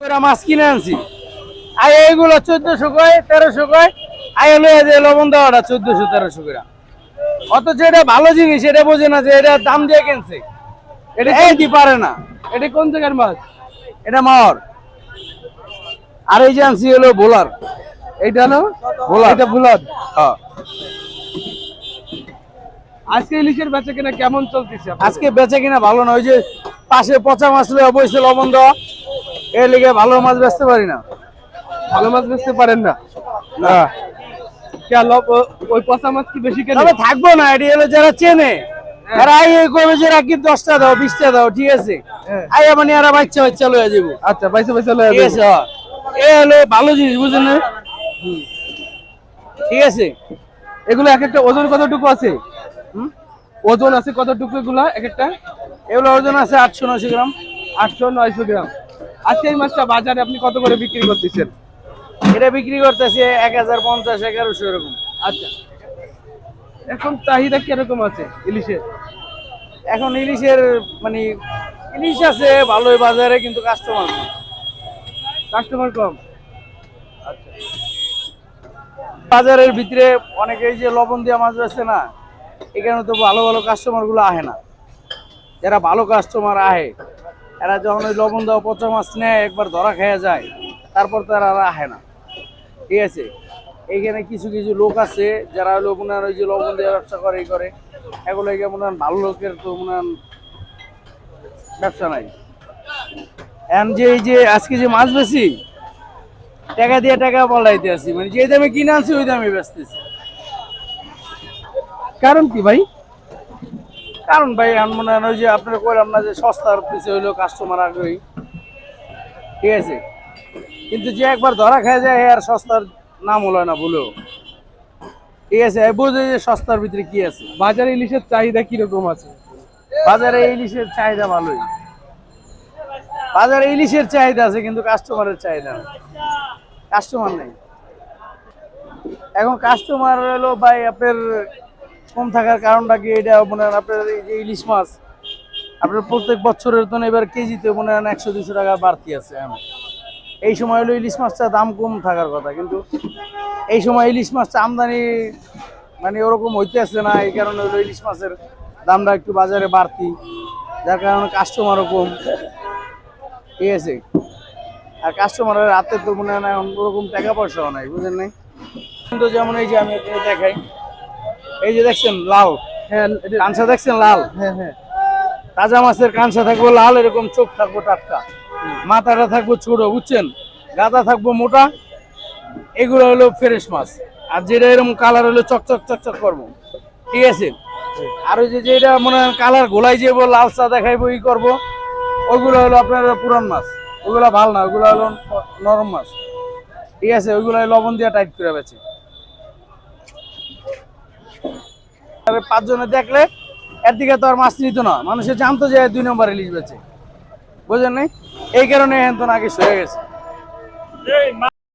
মাছ কিনে আনছি। এইগুলো চোদ্দশো কয় তেরোশো কয়। আই হলো যে লবণ দেওয়াটা চোদ্দশো তেরোশো করে। অথচ এটা ভালো জিনিস এটা বোঝে না যে এটা দাম দিয়ে কিনছে। এটা পারে না। এটা কোন জায়গার মাছ? এটা মাওয়ার আর এই যে আনছি হলো বোলার। এইটা না ভোলার। এটা বুলাদ হ্যাঁ। আজকে ইলিশের বেচা কেনা কেমন চলতেছে? আজকে বেচে কিনা ভালো না ওই যে পাশে পচা মাছ লয়ে বইছে লবণ দেওয়া। এর লিগে ভালো মাছ বেচতে পারি না। ভালো মাছ বেচতে পারেন না। না। কে লব- ও- ওই পচা মাছ কি বেশি কেন? থাকব না এটি হলো যারা চেনে। এরা আই এই করবে যে রাখি দশটা দাও বিশটা দাও ঠিক আছে? হ্যাঁ। আই মানে এরা বাচ্চা বাচ্চা লয়ে যাব আচ্ছা পয়সা পয়সা লয়ে ঠিক আছে হ্যাঁ। এ হলো ভালো জিনিস বুঝলেন। ঠিক আছে? এগুলো এক একটা ওজন কতটুকু আছে? ওজন আছে কতটুকু এগুলা এক একটা? এগুলো ওজন আছে আটশো নশো গ্রাম। আটশো নয়শো গ্রাম। আজকে এই মাছটা বাজারে আপনি কত করে বিক্রি করতেছেন? এটা বিক্রি করতেছে এক হাজার পঞ্চাশ এগারোশো এরকম। আচ্ছা। এখন চাহিদা কীরকম আছে ইলিশের? এখন ইলিশের মানে ইলিশ আছে ভালোই বাজারে কিন্তু কাস্টমার কাস্টমার কম? আচ্ছা। বাজারের ভিতরে অনেকেই যে লবণ দিয়ে মাছ বেচছে না এখানে তো ভালো ভালো কাস্টমারগুলো আহে না। যারা ভালো কাস্টমার আহে এরা যখন ওই লবণ দেওয়া পচা মাছ নেয়, একবার ধরা খেয়ে যায়, তারপর তো এরা আর আহে না। ঠিক আছে? এইখানে কিছু কিছু লোক আছে, যারা মনে হয় ওই যে লবণ দিয়ে ব্যবসা করে, এই করে। এগুলো এগুলো মনে ভালো লোকের তো মনে ব্যবসা নাই। এখন যে এই যে আজকে যে মাছ বেশি, টাকা দিয়ে টাকা পাল্টাইতে আছি। মানে যে দামে কিনে আনছি, ওই দামে বেচতেছি। কারণ কি ভাই? কারণ ভাই এখন মনে হয় যে আপনারা কইলাম না যে সস্তার পিছিয়ে হইল কাস্টমার আগ্রহী ঠিক আছে? কিন্তু যে একবার ধরা খেয়ে যায় আর সস্তার নাম হলো না ভুলেও। ঠিক আছে? বুঝে যে সস্তার ভিতরে কি আছে। বাজারে ইলিশের চাহিদা কীরকম আছে? বাজারে ইলিশের চাহিদা ভালোই। বাজারে ইলিশের চাহিদা আছে কিন্তু কাস্টমারের চাহিদা কাস্টমার নেই। এখন কাস্টমার হলো ভাই আপনার কম থাকার কারণটা কি? এটা মনে হয় আপনার এই যে ইলিশ মাছ, আপনার প্রত্যেক বছরের তো এবার কেজিতে মনে হয় একশো, দুশো টাকা বাড়তি আছে এখন। এই সময় হলো ইলিশ মাছটা দাম কম থাকার কথা, কিন্তু এই সময় ইলিশ মাছটা আমদানি মানে ওরকম হইতে আসছে না, এই কারণে হলো ইলিশ মাছের দামটা একটু বাজারে বাড়তি, যার কারণে কাস্টমারও কম। ঠিক আছে? আর কাস্টমারের হাতে তো মনে হয় না ওরকম টাকা পয়সাও নাই, বুঝেন নাই? কিন্তু যেমন এই যে আমি দেখাই এই যে দেখছেন লাল। হ্যাঁ এটা- কাঁচা দেখছেন লাল? হ্যাঁ হ্যাঁ। তাজা মাছের কাঁচা থাকব লাল এরকম চোখ থাকব টাটকা। মাথাটা থাকব ছোট বুঝছেন? গাদা থাকব মোটা। এগুলো হলো ফ্রেশ মাছ। আর যেটা এরকম কালার হলো চকচক চকচক করব। ঠিক আছে? আর ওই যে যেটা মনে হয় কালার গোলাই যাব লাল চা দেখাইবো ই করব ওইগুলো হলো আপনার পুরান মাছ। ওগুলো ভালো না ওগুলো হলো নরম মাছ। ঠিক আছে? ওইগুলো লবণ দিয়ে টাইট করে বেছে তবে পাঁচজনে দেখলে এর দিকে তো আর মাছ নিত না। মানুষে জানতো যে দুই নম্বর ইলিশ বেছে বুঝলেন নাই এই কারণে এখন তো নাকি সয়ে গেছে।